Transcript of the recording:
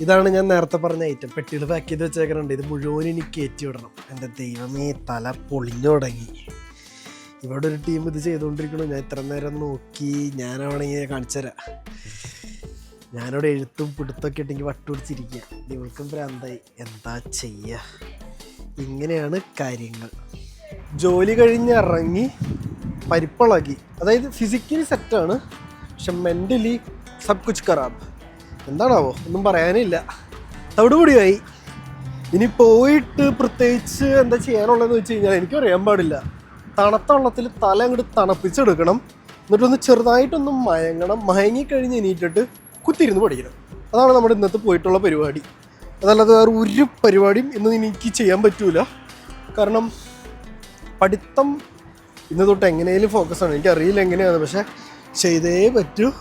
ഇതാണ് ഞാൻ നേരത്തെ പറഞ്ഞ ഐറ്റം പെട്ടികൾ പാക്ക് ചെയ്ത് വെച്ചേക്കുന്നുണ്ട് ഇത് മുഴുവൻ എനിക്ക് കയറ്റി വിടണം. എന്റെ ദൈവമേ തല പൊളിഞ്ഞു തുടങ്ങി. ഇവിടെ ഒരു ടീം ഇത് ചെയ്തുകൊണ്ടിരിക്കണം ഞാൻ ഇത്ര നേരം നോക്കി. ഞാനാണെങ്കിൽ കാണിച്ചു തരാം. ഞാനിവിടെ എഴുത്തും പിടുത്തൊക്കെ ഇട്ടെങ്കിൽ വട്ടുപിടിച്ചിരിക്കുക ഇവൾക്കും ഭ്രാന്തായി. എന്താ ചെയ്യുക ഇങ്ങനെയാണ് കാര്യങ്ങൾ. ജോലി കഴിഞ്ഞ് ഇറങ്ങി പരിപ്പളകി. അതായത് ഫിസിക്കലി സെറ്റാണ് പക്ഷെ മെന്റലി സബ് കുച്ച് ഖറാബ് എന്താണാവോ? ഒന്നും പറയാനില്ല. തവിടുപൊടിയായി ഇനി പോയിട്ട് പ്രത്യേകിച്ച് എന്താ ചെയ്യാനുള്ളതെന്ന് വെച്ച് കഴിഞ്ഞാൽ എനിക്കും അറിയാൻ പാടില്ല. തണുത്ത വെള്ളത്തിൽ തല അങ്ങോട്ട് തണുപ്പിച്ചെടുക്കണം. എന്നിട്ടൊന്ന് ചെറുതായിട്ടൊന്ന് മയങ്ങണം. മയങ്ങിക്കഴിഞ്ഞ് എണീറ്റിട്ട് കുത്തിയിരുന്ന് പഠിക്കണം. അതാണ് നമ്മുടെ ഇന്നത്തെ പോയിട്ടുള്ള പരിപാടി. അതല്ലാതെ വേറെ ഒരു പരിപാടിയും ഇന്ന് എനിക്ക് ചെയ്യാൻ പറ്റൂല. കാരണം പഠിത്തം ഇന്ന് തൊട്ട് എങ്ങനെയും ഫോക്കസ് ആണ്. എനിക്ക് അറിയില്ല എങ്ങനെയാണ്. പക്ഷേ ചെയ്തേ പറ്റൂ.